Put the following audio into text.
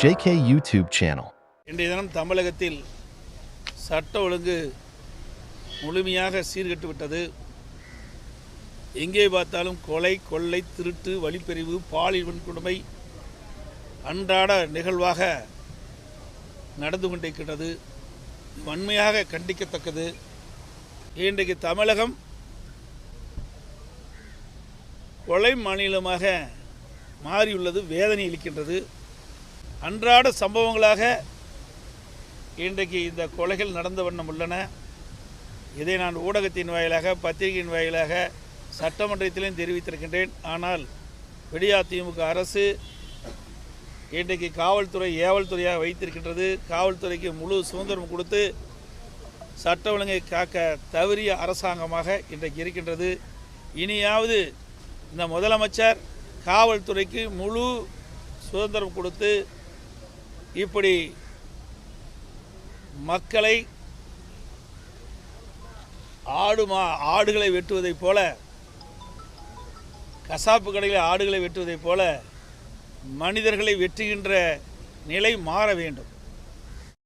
JK YouTube channel. இன்றைய தினம் தமிழகத்தில் சட்ட ஒழுங்கு முழுமையாக சீர்கெட்டு விட்டது. எங்கே பார்த்தாலும் கொலை கொள்ளை திருட்டு வழிப்பறிவு பாலியல் வன்கொடுமை அன்றாட நிகழ்வாக நடந்து கொண்டிருக்கிறது வன்மையாக கண்டிக்கத்தக்கது. இன்றைக்கு தமிழகம் கொலை மாநிலமாக மாறியுள்ளது வேதனை அளிக்கின்றது. அன்றாட சம்பவங்களாக இன்றைக்கு இந்த கொலைகள் நடந்த வண்ணம் உள்ளன. இதை நான் ஊடகத்தின் வாயிலாக பத்திரிகையின் வாயிலாக சட்டமன்றத்திலும் தெரிவித்திருக்கின்றேன். ஆனால் விடியா திமுக அரசு இன்றைக்கு காவல்துறை ஏவல்துறையாக வைத்திருக்கின்றது. காவல்துறைக்கு முழு சுதந்திரம் கொடுத்து சட்ட ஒழுங்கை காக்க தவறிய அரசாங்கமாக இன்றைக்கு இருக்கின்றது. இனியாவது இந்த முதலமைச்சர் காவல்துறைக்கு முழு சுதந்திரம் கொடுத்து இப்படி மக்களை ஆடு மா ஆடுகளை வெட்டுவதைப் போல கசாப்பு கடையில் ஆடுகளை வெட்டுவதைப் போல மனிதர்களை வெட்டுகின்ற நிலை மாற வேண்டும்.